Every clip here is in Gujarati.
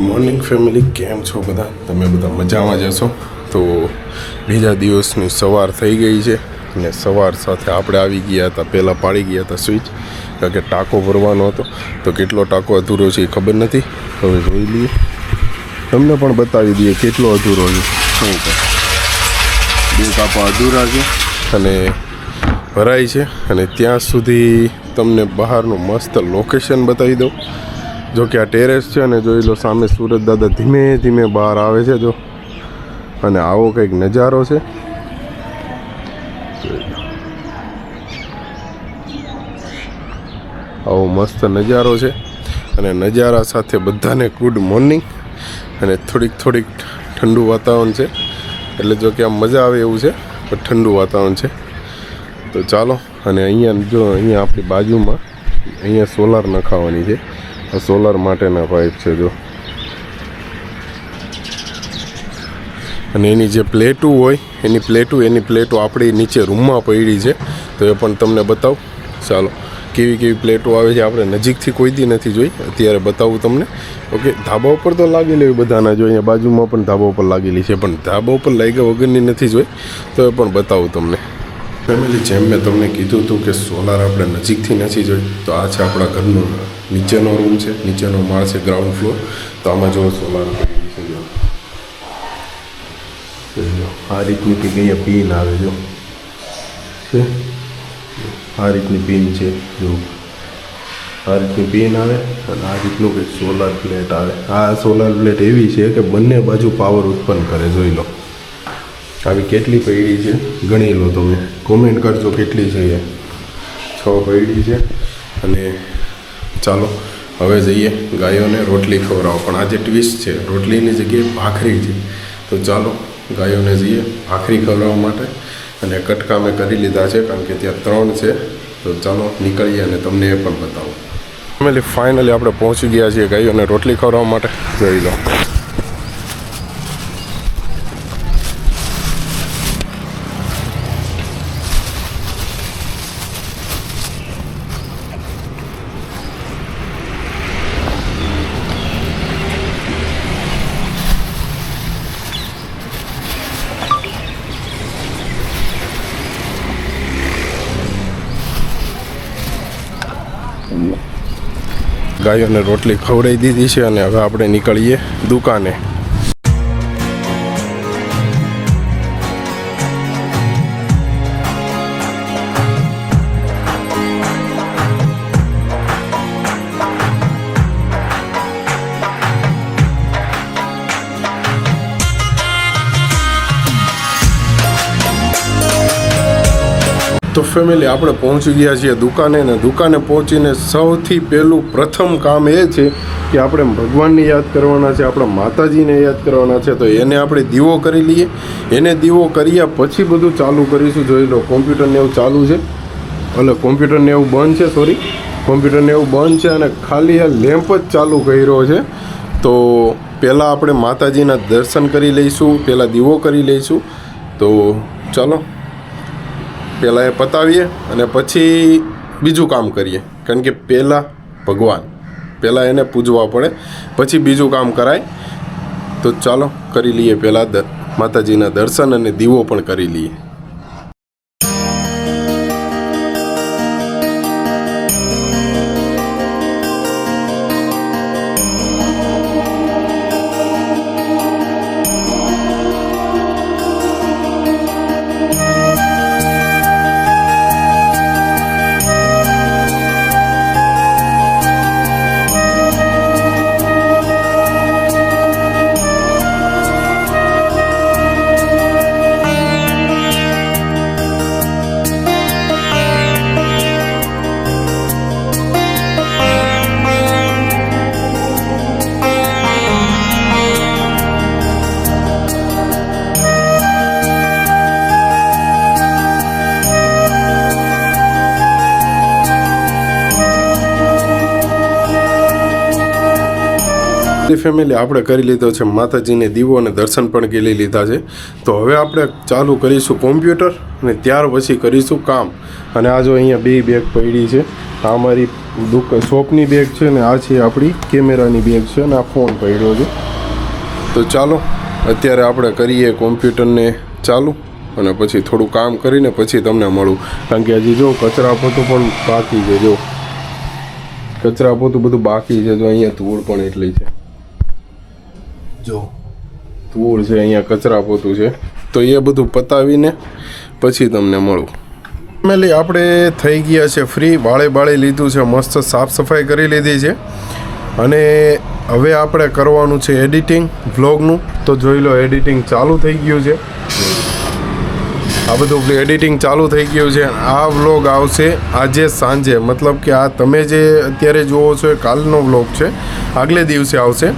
મોર્નિંગ ફેમિલી, કેમ છો બધા? તમે બધા મજામાં જશો તો બીજા દિવસની સવાર થઈ ગઈ છે અને સવાર સાથે આપણે આવી ગયા હતા, પહેલાં પાડી ગયા હતા સ્વિચ કારણ કે ટાંકો ભરવાનો હતો. તો કેટલો ટાંકો અધૂરો છે એ ખબર નથી. હવે જોઈ લઈએ. તમને પણ બતાવી દઈએ કેટલો અધૂરો છે. શું કહે બે કાપા અધૂરા છે અને ભરાય છે અને ત્યાં સુધી તમને બહારનું મસ્ત લોકેશન બતાવી દઉં. જો કે આ ટેરેસ છે અને જોઈ લો સામે સુરત દાદા ધીમે ધીમે બહાર આવે છે જો. અને આવો કંઈક નજારો છે. આવો મસ્ત નજારો છે. અને નજારા સાથે બધાને ગુડ મોર્નિંગ અને થોડીક થોડીક ઠંડુ વાતાવરણ છે. એટલે જો કે આમ મજા આવે એવું છે, પણ ઠંડુ વાતાવરણ છે. તો ચાલો, અને અહીંયા જો અહીંયા આપણી બાજુમાં, અહીંયા સોલાર નખાવાની છે. સોલાર માટેના પાઇપ છે જો. અને એની જે પ્લેટું હોય, એની પ્લેટું, એની પ્લેટો આપણી નીચે રૂમમાં પડી છે. તો એ પણ તમને બતાવું. ચાલો, કેવી કેવી પ્લેટો આવે છે આપણે નજીકથી કોઈ દી નથી જોઈ. અત્યારે બતાવું તમને. ઓકે, ધાબા ઉપર તો લાગેલી હોય બધાના જો, અહીંયા બાજુમાં પણ ધાબા ઉપર લાગેલી છે, પણ ધાબા ઉપર લાગ્યા વગરની નથી જોઈ. તો એ પણ બતાવું તમને. ફેમિલી જેમ મેં તમને કીધું હતું કે સોલાર આપણે નજીકથી નથી જોઈ, તો આ છે આપણા ઘરનો નીચેનો રૂમ છે, નીચેનો માળ છે ગ્રાઉન્ડ ફ્લોર તો આમાં જો સોલાર. આ રીતની કંઈક અહીંયા પીન આવે જો આ રીતની પીન છે જો આ રીતની પીન આવે અને આ રીતનું કંઈક સોલાર પ્લેટ આવે. આ સોલાર પ્લેટ એવી છે કે બંને બાજુ પાવર ઉત્પન્ન કરે, જોઈ લો. આવી કેટલી પૈડી છે? ગણી લો તમે. કોમેન્ટ કરજો કેટલી છે છ પૈડી છે અને ચાલો, હવે જઈએ ગાયોને રોટલી ખવડાવો. પણ આજે ટ્વિસ્ટ છે, રોટલીની જગ્યાએ ભાખરી છે. તો ચાલો, ગાયોને જઈએ ભાખરી ખવડાવવા માટે. અને કટકા મેં કરી લીધા છે, કારણ કે ત્યાં ત્રણ છે. તો ચાલો, નીકળીએ અને તમને એ પણ બતાવો. ફેમિલી ફાઇનલી આપણે પહોંચી ગયા છીએ ગાયોને રોટલી ખવડાવવા માટે. જોઈ લો. ગાયોને રોટલી ખવડાવી દીધી છે અને હવે આપણે નીકળીએ દુકાને. તો ફેમિલી આપણે પહોંચી ગયા છીએ દુકાને ને દુકાને પહોંચીને સૌથી પહેલું પ્રથમ કામ એ છે કે આપણે ભગવાનને યાદ કરવાના છે, આપણા માતાજીને યાદ કરવાના છે. તો એને આપણે દીવો કરી લઈએ. એને દીવો કર્યા પછી બધું ચાલુ કરીશું. જોઈ લો, કોમ્પ્યુટરને એવું ચાલુ છે. એટલે કોમ્પ્યુટરને એવું બંધ છે સોરી કોમ્પ્યુટરને એવું બંધ છે અને ખાલી આ લેમ્પ જ ચાલુ કર્યો છે. તો પહેલાં આપણે માતાજીના દર્શન કરી લઈશું, પહેલાં દીવો કરી લઈશું. તો ચાલો. પહેલાં એ પતાવીએ અને પછી બીજું કામ કરીએ. કારણ કે પહેલાં ભગવાન પહેલાં એને પૂજવા પડે, પછી બીજું કામ કરાય. તો ચાલો, કરી લઈએ પહેલાં માતાજીના દર્શન અને દીવો પણ કરી લઈએ. ફેમિલી આપણે કરી લીધો છે, માતાજીને દીવો અને દર્શન પણ કરી લીધા છે. તો હવે આપણે ચાલુ કરીશું કોમ્પ્યુટર અને ત્યાર પછી કરીશું કામ. અને આ જો અહીંયા બે બેગ પડી છે. આ અમારી દુક, શોપની બેગ છે ને આ છે આપણી કેમેરાની બેગ છે અને આ ફોન પડ્યો છે. તો ચાલો, અત્યારે આપણે કરીએ કોમ્પ્યુટરને ચાલુ અને પછી થોડું કામ કરીને પછી તમને મળું. કારણ કે હજી જો કચરા પોતું પણ બાકી છે, જો. કચરા પોતું બધું બાકી છે, જો અહીંયા ધૂળ પણ એટલી છે. જો. ધૂળ છે, અહીંયા કચરા પોતું છે. તો એ બધું પતાવીને પછી તમને મળું. ફેમિલી આપણે થઈ ગયા છે ફ્રી વાળે બાળે લીધું છે, મસ્ત સાફ સફાઈ કરી લીધી છે. અને હવે આપણે કરવાનું છે એડિટિંગ વ્લોગનું તો જોઈ લો એડિટિંગ ચાલુ થઈ ગયું છે. આ બધું એડિટિંગ ચાલુ થઈ ગયું છે. આ વ્લોગ આવશે આજે સાંજે. મતલબ કે આ તમે જે અત્યારે જુઓ છો, એ કાલનો વ્લોગ છે. આગલે દિવસે આવશે.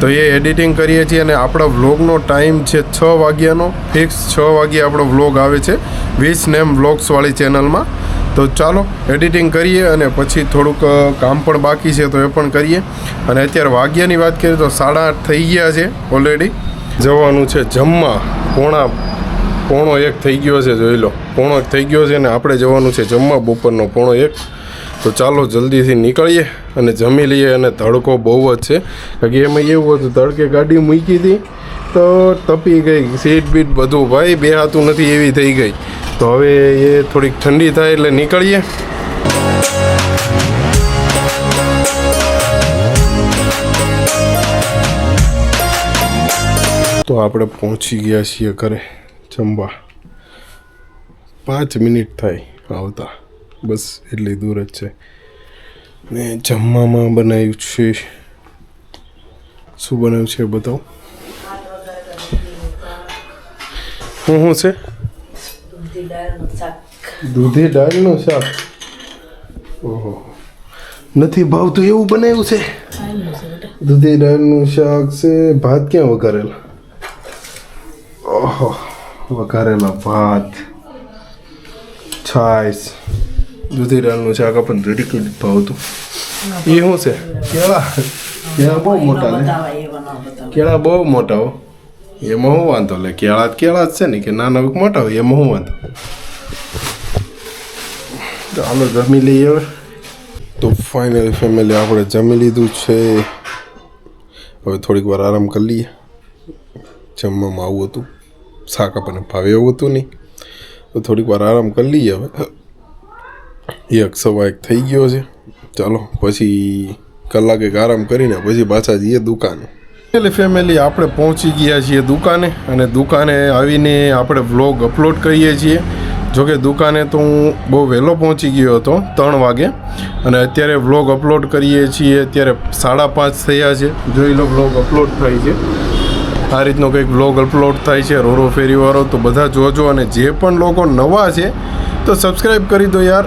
તો એ એડિટિંગ કરીએ છીએ અને આપણા વ્લોગનો ટાઈમ છે છ વાગ્યાનો ફિક્સ છ વાગ્યે આપણો વ્લોગ આવે છે વીસ નેમ વ્લોગ્સવાળી ચેનલમાં. તો ચાલો, એડિટિંગ કરીએ અને પછી થોડુંક કામ પણ બાકી છે તો એ પણ કરીએ. અને અત્યારે વાગ્યાની વાત કરીએ તો સાડા આઠ થઈ ગયા છે ઓલરેડી જવાનું છે જમવા. પોણા, પોણો એક થઈ ગયો છે, જોઈ લો. પોણો એક થઈ ગયો છે અને આપણે જવાનું છે જમવા બપોરનો પોણો એક. તો ચાલો જલ્દીથી નીકળીએ અને જમી લઈએ અને તડકો બહુ જ છે. કારણ કે એમાં એવું હતું તડકે ગાડી મૂકી હતી, તો તપી ગઈ, સીટ બીટ બધું ભાઈ બે હાથું નથી એવી થઈ ગઈ. તો હવે એ થોડીક ઠંડી થાય એટલે નીકળીએ. તો આપણે પહોંચી ગયા છીએ ઘરે જમવા પાંચ મિનિટ થાય આવતા. બસ એટલી દૂર જ છે. ને જમવામાં બનાવ્યું છે. શું બનાવ્યું છે બતાવો. શું શું છે? દૂધી દાળનું શાક. ઓહો. નથી ભાવતું એવું બનાવ્યું છે? દૂધી દાળનું શાક છે. ભાત ક્યાં વઘારેલા? ઓહો. વઘારેલા ભાત. છાશ. દૂધી દાળનું શાક આપણને રેડી કરી ભાવતું. એ શું છે? કેળા. કેળા બહુ મોટા લે કેળા બહુ મોટા હો. એમાં શું વાંધો? લે કેળા કેળા જ છે ને કે નાના મોટા હોય એમાં શું વાંધો? તો હાલો જમી લઈએ હવે. તો ફાઇનલી ફેમિલી આપણે જમી લીધું છે. હવે થોડીક વાર આરામ કરી લઈએ. જમવામાં આવું હતું. શાક આપણને ભાવે એવું હતું નહીં. તો થોડીક વાર આરામ કરી લઈએ હવે. એક સવા એક થઈ ગયો છે. ચાલો, પછી કલાક એક આરામ કરીને પછી પાછા જઈએ દુકાને. એટલે ફેમિલી આપણે પહોંચી ગયા છીએ દુકાને અને દુકાને આવીને આપણે વ્લોગ અપલોડ કરીએ છીએ. જોકે દુકાને તો હું બહુ વહેલો પહોંચી ગયો હતો, ત્રણ વાગે. અને અત્યારે વ્લોગ અપલોડ કરીએ છીએ, અત્યારે સાડા પાંચ થયા છે. જોઈ લો વ્લોગ અપલોડ થાય છે. આ રીતનો કંઈક વ્લોગ અપલોડ થાય છે, રોરો ફેરીવાળો. તો બધા જોજો અને જે પણ લોકો નવા છે, તો સબસ્ક્રાઈબ કરી દો યાર.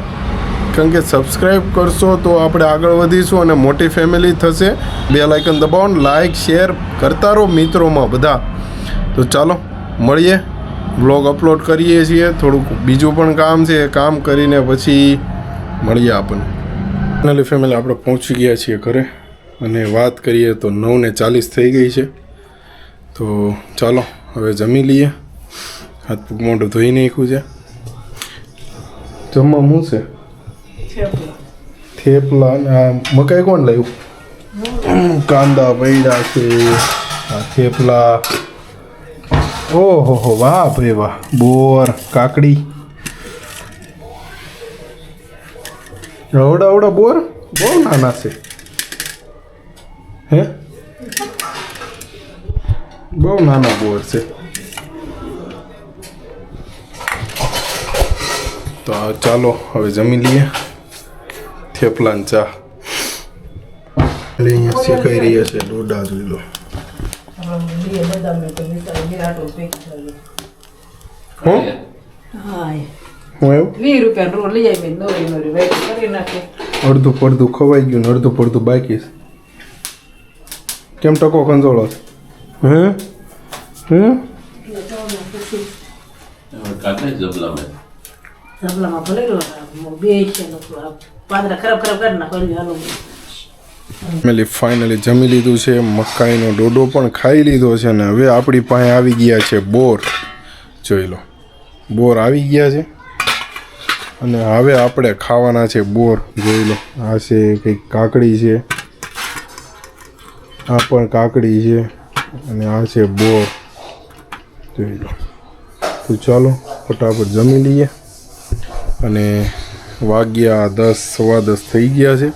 કારણ કે સબસ્ક્રાઈબ કરશો તો આપણે આગળ વધીશું અને મોટી ફેમિલી થશે. બે લાઇકન દબાવો લાઇક શેર કરતા રહો મિત્રોમાં બધા. તો ચાલો, મળીએ. વ્લોગ અપલોડ કરીએ છીએ. થોડુંક બીજું પણ કામ છે. એ કામ કરીને પછી મળીએ આપણને. ફાઇનલી ફેમિલી આપણે પહોંચી ગયા છીએ ઘરે. અને વાત કરીએ તો નવ ને ચાલીસ થઈ ગઈ છે. તો ચાલો, હવે જમી લઈએ. હાથ પગ મોઢું ધોઈ નાખ્યું છે. જમવા શું થેપલા. મકાઈ કોણ લાવ્યું કાંદા પૈડા છે આ થેપલા. ઓહો હો વાહ ભાઈ વાહ બોર કાકડી. અવડા અવડા બોર? બહુ નાના છે. હે? બહુ નાના બોર છે. તો ચાલો હવે જમી લઈએ. થેપલા ને ચા એટલે અહીંયા શેકાઈ રહ્યા છે ડોડા જોઈ લો અડધું પડધું ખવાઈ ગયું ને અડધું પડધું બાકી છે. કેમ ટકો ખંજોળો છે? હે? હે? જબલામાં ભલે બે છે નો પાંદડા ખરાબ ખરાબ કરી નાખો ફેમિલી ફાઇનલી જમી લીધું છે, મકાઈનો ડોડો પણ ખાઈ લીધો છે ને હવે આપણી પાસે આવી ગયા છે બોર. જોઈ લો, બોર આવી ગયા છે. અને હવે આપણે ખાવાના છે બોર. જોઈ લો, આ છે કંઈક કાકડી છે. આ પણ કાકડી છે અને આ છે બોર. જોઈ લો. તો ચાલો, ફટાફટ જમી લઈએ. અને વાગ્યા દસ સવા દસ થઈ ગયા છે.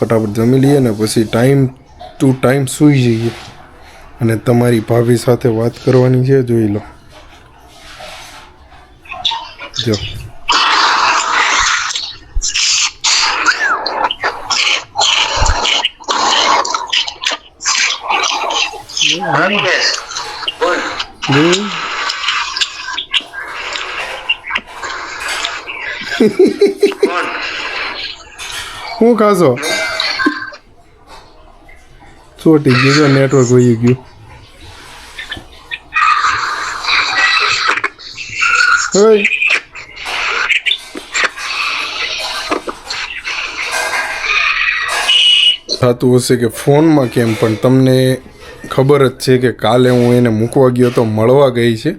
ફટાફટ જમી લઈએ ને પછી ટાઈમ ટુ ટાઈમ સૂઈ જઈએ. અને તમારી ભાભી સાથે વાત કરવાની છે જોઈ લો. જો. શું ખાશો? ચોટી ગયું નેટવર્ક વહી ગયું. હોય થતું હશે કે ફોનમાં કેમ, પણ તમને ખબર જ છે કે કાલે હું એને મૂકવા ગયો તો મળવા ગઈ છે.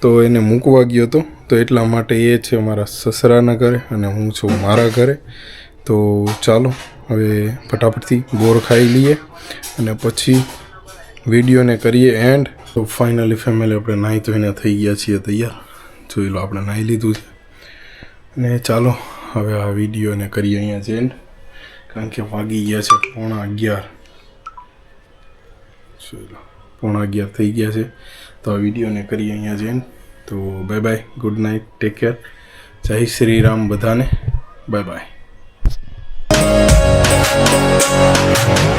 તો એને મૂકવા ગયો તો તો એટલા માટે એ છે મારા સસરાના ઘરે અને હું છું મારા ઘરે. તો ચાલો, હવે ફટાફટથી બોર ખાઈ લઈએ અને પછી વિડીયોને કરીએ એન્ડ. તો ફાઇનલી ફેમિલી આપણે નાહી ધોઈને થઈ ગયા છીએ તૈયાર. જોઈ લો, આપણે નાહી લીધું છે. અને ચાલો, હવે આ વિડીયોને કરીએ અહીંયા જ એન્ડ કારણ કે વાગી ગયા છે પોણા અગિયાર. પોણા અગિયાર થઈ ગયા છે. તો આ વિડીયોને કરીએ અહીંયા જઈને તો bye bye good night take care Jai Shri Ram બધાને. Bye bye